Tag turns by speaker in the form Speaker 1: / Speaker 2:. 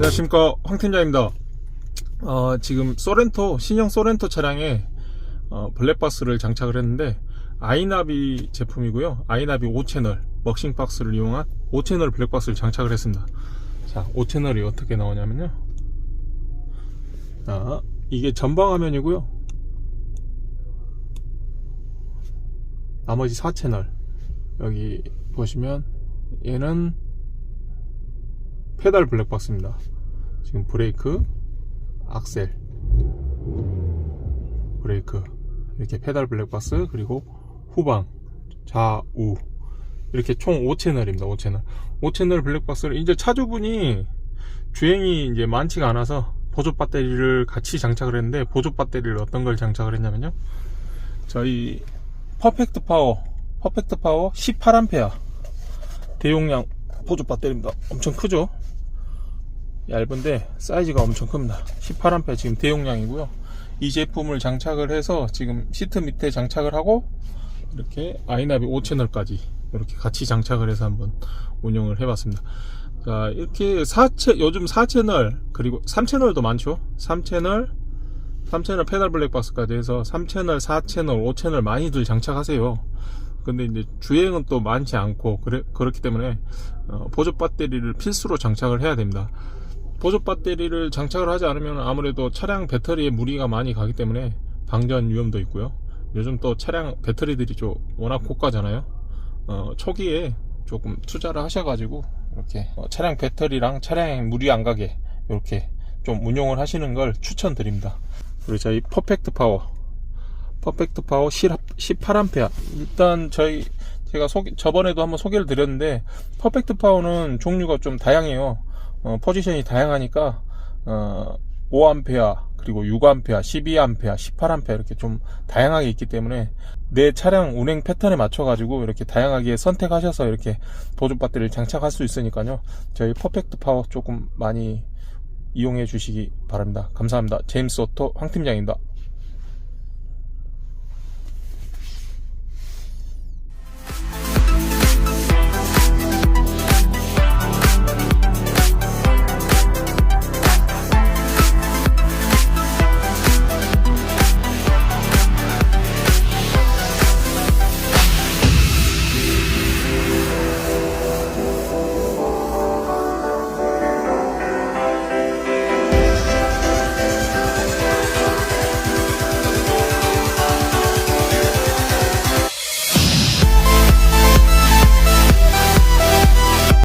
Speaker 1: 안녕하십니까 황 팀장입니다. 어, 지금 소렌토 신형 소렌토 차량에 어, 블랙박스를 장착을 했는데 아이나비 제품이고요. 아이나비 5채널 먹싱 박스를 이용한 5채널 블랙박스를 장착을 했습니다. 자, 5채널이 어떻게 나오냐면요. 자, 이게 전방 화면이고요. 나머지 4채널 여기 보시면 얘는 페달 블랙박스입니다. 지금 브레이크, 악셀, 브레이크 이렇게 페달 블랙박스 그리고 후방, 좌우 이렇게 총 5채널입니다. 5채널. 5채널 블랙박스를 이제 차주분이 주행이 이제 많지가 않아서 보조 배터리를 같이 장착을 했는데 보조 배터리를 어떤 걸 장착을 했냐면요. 저희 퍼펙트 파워, 퍼펙트 파워 18A 대용량 보조 배터리입니다. 엄청 크죠? 얇은데 사이즈가 엄청 큽니다. 18A 지금 대용량이고요. 이 제품을 장착을 해서 지금 시트 밑에 장착을 하고 이렇게 아이나비 5채널까지 이렇게 같이 장착을 해서 한번 운영을 해봤습니다. 자 이렇게 4채 요즘 4채널 그리고 3채널도 많죠. 3채널 3채널 페달 블랙박스까지 해서 3채널, 4채널, 5채널 많이들 장착하세요. 근데 이제 주행은 또 많지 않고 그래, 그렇기 때문에 어, 보조 배터리를 필수로 장착을 해야 됩니다. 보조 배터리를 장착을 하지 않으면 아무래도 차량 배터리에 무리가 많이 가기 때문에 방전 위험도 있고요. 요즘 또 차량 배터리들이 좀 워낙 고가잖아요. 어, 초기에 조금 투자를 하셔가지고 이렇게 어, 차량 배터리랑 차량에 무리 안 가게 이렇게 좀 운용을 하시는 걸 추천드립니다. 그리고 저희 퍼펙트 파워 퍼펙트 파워 18A 일단 저희 제가 소개, 저번에도 한번 소개를 드렸는데 퍼펙트 파워는 종류가 좀 다양해요 어, 포지션이 다양하니까 어, 5A 그리고 6A 12A 18A 이렇게 좀 다양하게 있기 때문에 내 차량 운행 패턴에 맞춰 가지고 이렇게 다양하게 선택하셔서 이렇게 보조 배터리를 장착할 수 있으니까요. 저희 퍼펙트 파워 조금 많이 이용해 주시기 바랍니다. 감사합니다. 제임스 오토 황 팀장입니다